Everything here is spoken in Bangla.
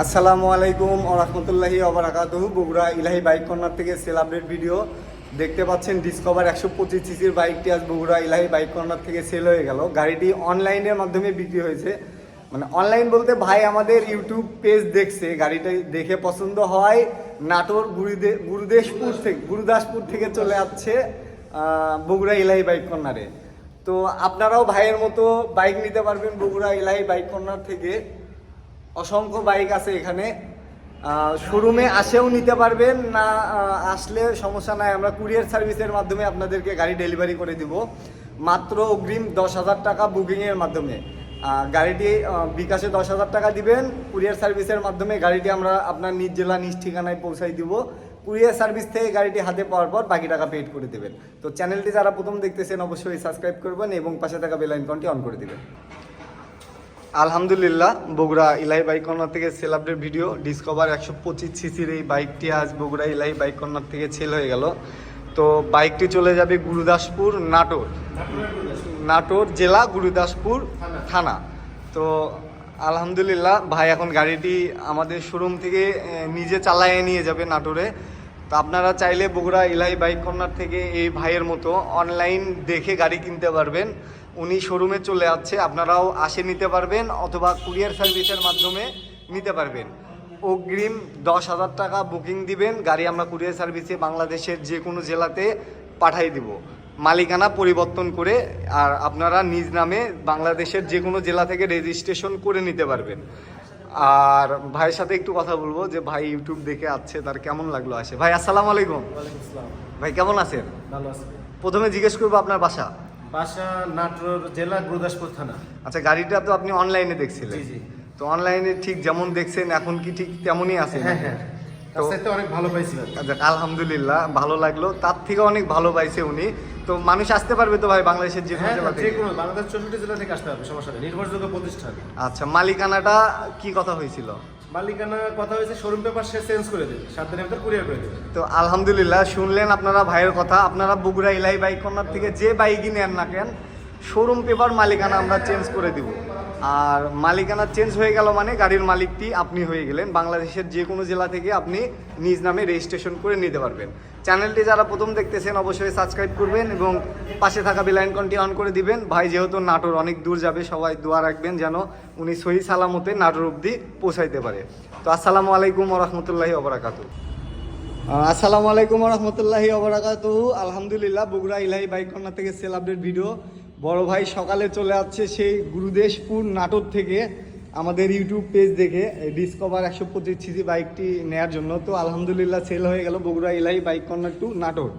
আসসালামু আলাইকুম ও রহমতুল্লাহি বগুড়া ইলাহি বাইক কর্নার থেকে সেল আপডেট ভিডিও দেখতে পাচ্ছেন। ডিসকভার একশো পঁচিশ সিসির বাইকটি আজ বগুড়া ইলাহি বাইক কর্নার থেকে সেল হয়ে গেল। গাড়িটি অনলাইনের মাধ্যমে বিক্রি হয়েছে। মানে অনলাইন বলতে ভাই আমাদের ইউটিউব পেজ দেখছে। গাড়িটা দেখে পছন্দ হয়। নাটোর গুরুদে, গুরুদেশপুর থেকে, গুরুদাসপুর থেকে চলে আসছে বগুড়া ইলাহি বাইক কর্নারে। তো আপনারাও ভাইয়ের মতো বাইক নিতে পারবেন বগুড়া ইলাহি বাইক কর্নার থেকে। অসংখ্য বাইক আছে এখানে। শোরুমে আসেও নিতে পারবেন, না আসলে সমস্যা নাই। আমরা কুরিয়ার সার্ভিসের মাধ্যমে আপনাদেরকে গাড়ি ডেলিভারি করে দিব। মাত্র অগ্রিম দশ হাজার টাকা বুকিংয়ের মাধ্যমে। গাড়িটি বিকাশে দশ হাজার টাকা দিবেন। কুরিয়ার সার্ভিসের মাধ্যমে গাড়িটি আমরা আপনার নিজ জেলা, নিজ ঠিকানায় পৌঁছাই দিব। কুরিয়ার সার্ভিস থেকে গাড়িটি হাতে পাওয়ার পর বাকি টাকা পেড করে দেবেন। তো চ্যানেলটি যারা প্রথম দেখতেছেন, অবশ্যই সাবস্ক্রাইব করবেন এবং পাশে থাকা বেল আইকনটি অন করে দিবেন। আলহামদুলিল্লাহ, বগুড়া ইলাই বাইক কর্নার থেকে সেল আপডেট ভিডিও ডিসকভার একশো পঁচিশ সিসির এই বাইকটি আজ বগুড়া ইলাই বাইক কর্নার থেকে সেল হয়ে গেল। তো বাইকটি চলে যাবে গুরুদাসপুর নাটোর। নাটোর জেলা গুরুদাসপুর থানা। তো আলহামদুলিল্লাহ, ভাই এখন গাড়িটি আমাদের শোরুম থেকে নিজে চালায়ে নিয়ে যাবে নাটোরে। তো আপনারা চাইলে বগুড়া ইলাই বাইক কর্নার থেকে এই ভাইয়ের মতো অনলাইন দেখে গাড়ি কিনতে পারবেন। উনি শোরুমে চলে যাচ্ছে আপনারাও আসে নিতে পারবেন অথবা কুরিয়ার সার্ভিসের মাধ্যমে নিতে পারবেন। অগ্রিম দশ হাজার টাকা বুকিং দিবেন গাড়ি আমরা কুরিয়ার সার্ভিসে বাংলাদেশের যে কোনো জেলাতে পাঠাই দিব। মালিকানা পরিবর্তন করে আর আপনারা নিজ নামে বাংলাদেশের যে কোনো জেলা থেকে রেজিস্ট্রেশন করে নিতে পারবেন। আর ভাইয়ের সাথে একটু কথা বলব যে ভাই ইউটিউব দেখে আসছে তার কেমন লাগল আসে? ভাই আসসালামু আলাইকুম। ভাই কেমন আছেন? ভালো আছে। প্রথমে জিজ্ঞেস করব আপনার বাসা। বাসা নাটোর জেলা গুরুদাসপুর থানা। আচ্ছা গাড়িটা তো আপনি অনলাইনে দেখছিলেন। জি, জি। তো অনলাইনে ঠিক যেমন দেখছেন এখন কি ঠিক তেমনই আছে হ্যাঁ হ্যাঁ। সাথে অনেক ভালো পাইছিলেন আচ্ছা, আলহামদুলিল্লাহ ভালো লাগল। তার থেকে অনেক ভালো পাইছে উনি। তো মানুষ আসতে পারবে তো ভাই বাংলাদেশের যে কোনো হ্যাঁ যে কোনো বাংলাদেশ চৌষট্টি জেলা থেকে আসতে হবে সমস্যা নেই। নির্ভরযোগ্য প্রতিষ্ঠান। আচ্ছা মালিকানাটা কি কথা হয়েছিল? কথা হয়েছে শোরুম পেপার সে চেঞ্জ করে সাত কুরিয়ার করে তো আলহামদুলিল্লাহ, শুনলেন আপনারা ভাইয়ের কথা। আপনারা বগুড়া ইলাই বাইক থেকে যে বাইকই নেন না কেন শোরুম পেপার মালিকানা আমরা চেঞ্জ করে দিব। আর মালিকানা চেঞ্জ হয়ে গেল মানে গাড়ির মালিকটি আপনি হয়ে গেলেন। বাংলাদেশের যে কোনো জেলা থেকে আপনি নিজ নামে রেজিস্ট্রেশন করে নিতে পারবেন। চ্যানেলটি যারা প্রথম দেখতেছেন অবশ্যই সাবস্ক্রাইব করবেন এবং পাশে থাকা বেল আইকনটি অন করে দিবেন। ভাই, যেহেতু নাটোর অনেক দূর যাবে, সবাই দোয়া রাখবেন যেন উনি সহি সালামতে নাটোর অবধি পৌঁছাইতে পারে। তো আসসালামু আলাইকুম রহমতুল্লাহি ওবরাকাতু আসসালামু আলাইকুম রহমতুল্লাহি ওবরাকাতু আলহামদুলিল্লাহ, বগুড়া ইলাহি বাইক থেকে সেল আপডেট ভিডিও বড় ভাই সকালে চলে আসছে সেই গুরুদেশপুর নাটোর থেকে আমাদের ইউটিউব পেজ দেখে ডিসকভার একশো পঁচিশ সিসি বাইকটি নেয়ার জন্য। তো আলহামদুলিল্লাহ সেল হয়ে গেল বগুড়া এলাই বাইক কর্নার টু নাটোর।